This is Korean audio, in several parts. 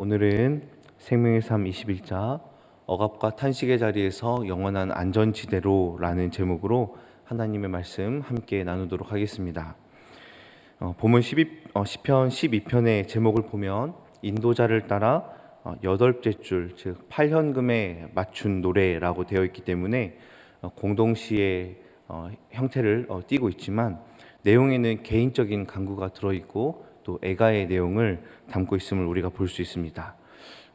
오늘은 생명의 삶 21자 억압과 탄식의 자리에서 영원한 안전지대로라는 제목으로 하나님의 말씀 함께 나누도록 하겠습니다. 어, 본문 12, 어, 시편 12편의 제목을 보면 인도자를 따라 어, 여덟째 줄, 즉 8현금에 맞춘 노래라고 되어 있기 때문에 어, 공동시의 어, 형태를 어, 띠고 있지만 내용에는 개인적인 간구가 들어있고 또 애가의 내용을 담고 있음을 우리가 볼 수 있습니다.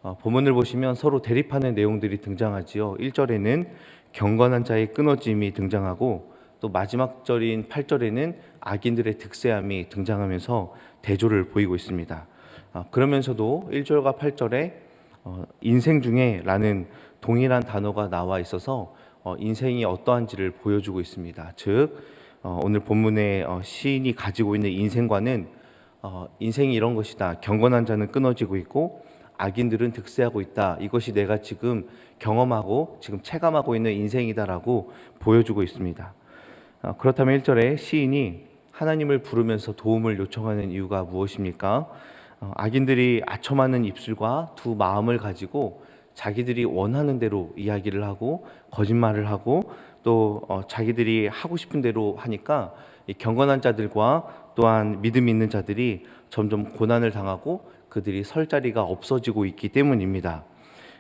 어, 본문을 보시면 서로 대립하는 내용들이 등장하지요. 1절에는 경건한 자의 끊어짐이 등장하고 또 마지막 절인 8절에는 악인들의 득세함이 등장하면서 대조를 보이고 있습니다. 어, 그러면서도 1절과 8절에 어, 인생 중에라는 동일한 단어가 나와 있어서 어, 인생이 어떠한지를 보여주고 있습니다. 즉 어, 오늘 본문의 어, 시인이 가지고 있는 인생과는 어, 인생이 이런 것이다. 경건한 자는 끊어지고 있고 악인들은 득세하고 있다. 이것이 내가 지금 경험하고 지금 체감하고 있는 인생이다라고 보여주고 있습니다. 어, 그렇다면 1절에 시인이 하나님을 부르면서 도움을 요청하는 이유가 무엇입니까? 어, 악인들이 아첨하는 입술과 두 마음을 가지고 자기들이 원하는 대로 이야기를 하고 거짓말을 하고 또 어, 자기들이 하고 싶은 대로 하니까 이 경건한 자들과 또한 믿음 있는 자들이 점점 고난을 당하고 그들이 설 자리가 없어지고 있기 때문입니다.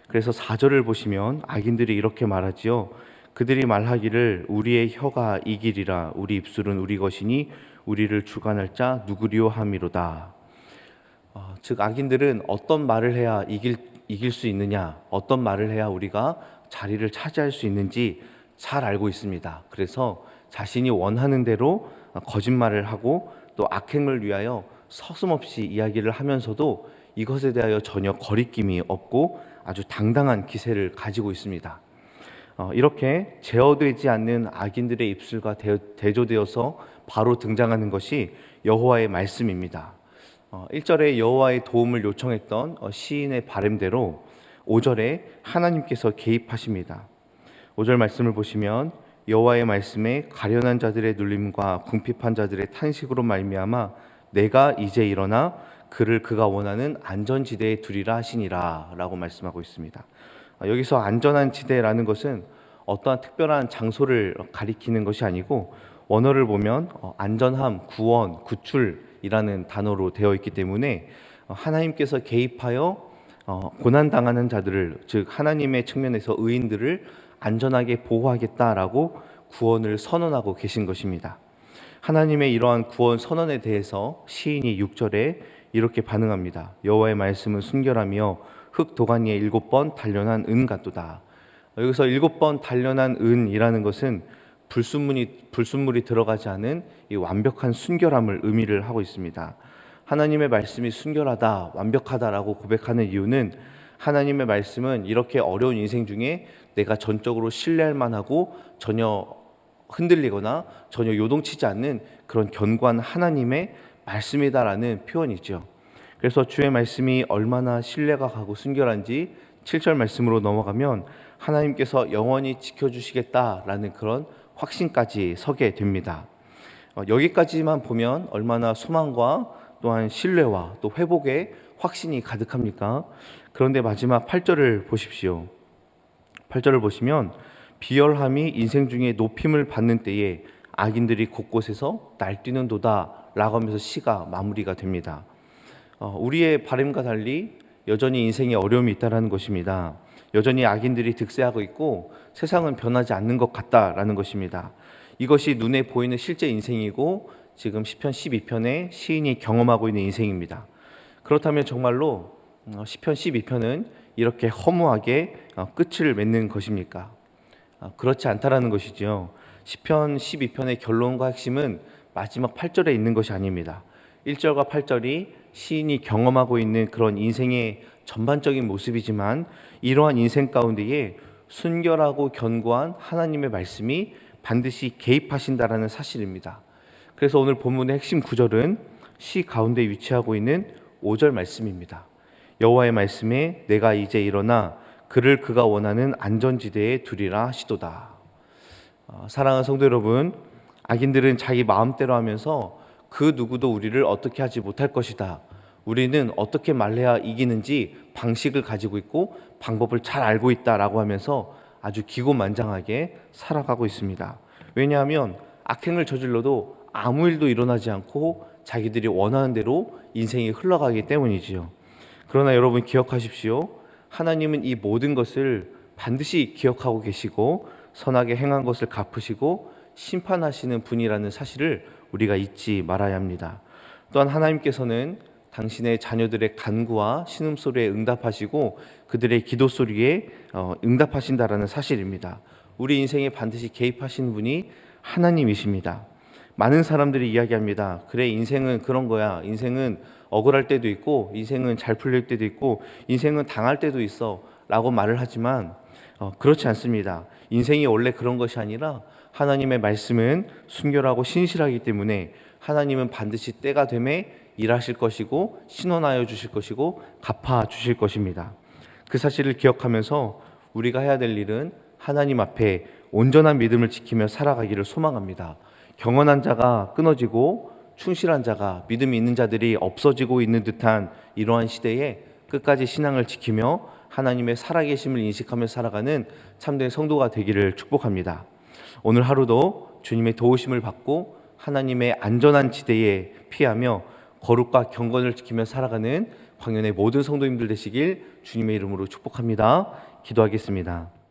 그래서 4절을 보시면 악인들이 이렇게 말하지요. 그들이 말하기를 우리의 혀가 이기리라 우리 입술은 우리 것이니 우리를 주관할 자 누구리요 함이로다. 어, 즉 악인들은 어떤 말을 해야 이길 이길 수 있느냐, 어떤 말을 해야 우리가 자리를 차지할 수 있는지 잘 알고 있습니다. 그래서 자신이 원하는 대로 거짓말을 하고 또 악행을 위하여 서슴없이 이야기를 하면서도 이것에 대하여 전혀 거리낌이 없고 아주 당당한 기세를 가지고 있습니다. 어, 이렇게 제어되지 않는 악인들의 입술과 대, 대조되어서 바로 등장하는 것이 여호와의 말씀입니다. 어, 1절에 여호와의 도움을 요청했던 어, 시인의 바램대로 5절에 하나님께서 개입하십니다. 5절 말씀을 보시면 여호와의 말씀에 가련한 자들의 눌림과 궁핍한 자들의 탄식으로 말미암아 내가 이제 일어나 그를 그가 원하는 안전 지대에 두리라 하시니라라고 말씀하고 있습니다. 아, 여기서 안전한 지대라는 것은 어떠한 특별한 장소를 가리키는 것이 아니고 원어를 보면 어, 안전함, 구원, 구출이라는 단어로 되어 있기 때문에 어, 하나님께서 개입하여 어, 고난 당하는 자들을 즉 하나님의 측면에서 의인들을 안전하게 보호하겠다라고 구원을 선언하고 계신 것입니다. 하나님의 이러한 구원 선언에 대해서 시인이 6절에 이렇게 반응합니다. 여호와의 말씀은 순결하며 흙 도가니에 일곱 번 단련한 은 같도다. 여기서 일곱 번 단련한 은이라는 것은 불순물이 불순물이 들어가지 않은 이 완벽한 순결함을 의미를 하고 있습니다. 하나님의 말씀이 순결하다, 완벽하다라고 고백하는 이유는 하나님의 말씀은 이렇게 어려운 인생 중에 내가 전적으로 신뢰할 만하고 전혀 흔들리거나 전혀 요동치지 않는 그런 견고한 하나님의 말씀이다라는 표현이죠. 그래서 주의 말씀이 얼마나 신뢰가 가고 순결한지 7절 말씀으로 넘어가면 하나님께서 영원히 지켜주시겠다라는 그런 확신까지 서게 됩니다. 어, 여기까지만 보면 얼마나 소망과 또한 신뢰와 또 회복의 확신이 가득합니까? 그런데 마지막 8절을 보십시오. 8절을 보시면 비열함이 인생 중에 높임을 받는 때에 악인들이 곳곳에서 날뛰는 도다라고 하면서 시가 마무리가 됩니다. 어, 우리의 바램과 달리 여전히 인생에 어려움이 있다라는 것입니다. 여전히 악인들이 득세하고 있고 세상은 변하지 않는 것 같다라는 것입니다. 이것이 눈에 보이는 실제 인생이고 지금 시편 12편에 시인이 경험하고 있는 인생입니다. 그렇다면 정말로 어, 시편 12편은 이렇게 허무하게 어, 끝을 맺는 것입니까? 어, 그렇지 않다라는 것이죠. 시편 12편의 결론과 핵심은 마지막 8절에 있는 것이 아닙니다. 1절과 8절이 시인이 경험하고 있는 그런 인생의 전반적인 모습이지만 이러한 인생 가운데에 순결하고 견고한 하나님의 말씀이 반드시 개입하신다라는 사실입니다. 그래서 오늘 본문의 핵심 구절은 시 가운데 위치하고 있는 5절 말씀입니다. 여호와의 말씀에 내가 이제 일어나 그를 그가 원하는 안전지대에 두리라 하시도다. 어, 사랑하는 성도 여러분, 악인들은 자기 마음대로 하면서 그 누구도 우리를 어떻게 하지 못할 것이다. 우리는 어떻게 말해야 이기는지 방식을 가지고 있고 방법을 잘 알고 있다라고 하면서 아주 기고만장하게 살아가고 있습니다. 왜냐하면 악행을 저질러도 아무 일도 일어나지 않고 자기들이 원하는 대로 인생이 흘러가기 때문이지요. 그러나 여러분 기억하십시오. 하나님은 이 모든 것을 반드시 기억하고 계시고 선하게 행한 것을 갚으시고 심판하시는 분이라는 사실을 우리가 잊지 말아야 합니다. 또한 하나님께서는 당신의 자녀들의 간구와 신음소리에 응답하시고 그들의 기도 소리에 어, 응답하신다라는 사실입니다. 우리 인생에 반드시 개입하시는 분이 하나님이십니다. 많은 사람들이 이야기합니다. 그래 인생은 그런 거야. 인생은 억울할 때도 있고 인생은 잘 풀릴 때도 있고 인생은 당할 때도 있어 라고 말을 하지만 어, 그렇지 않습니다. 인생이 원래 그런 것이 아니라 하나님의 말씀은 순결하고 신실하기 때문에 하나님은 반드시 때가 되매 일하실 것이고 신원하여 주실 것이고 갚아 주실 것입니다. 그 사실을 기억하면서 우리가 해야 될 일은 하나님 앞에 온전한 믿음을 지키며 살아가기를 소망합니다. 경건한 자가 끊어지고 충실한 자가 믿음이 있는 자들이 없어지고 있는 듯한 이러한 시대에 끝까지 신앙을 지키며 하나님의 살아계심을 인식하며 살아가는 참된 성도가 되기를 축복합니다. 오늘 하루도 주님의 도우심을 받고 하나님의 안전한 지대에 피하며 거룩과 경건을 지키며 살아가는 광년의 모든 성도님들 되시길 주님의 이름으로 축복합니다. 기도하겠습니다.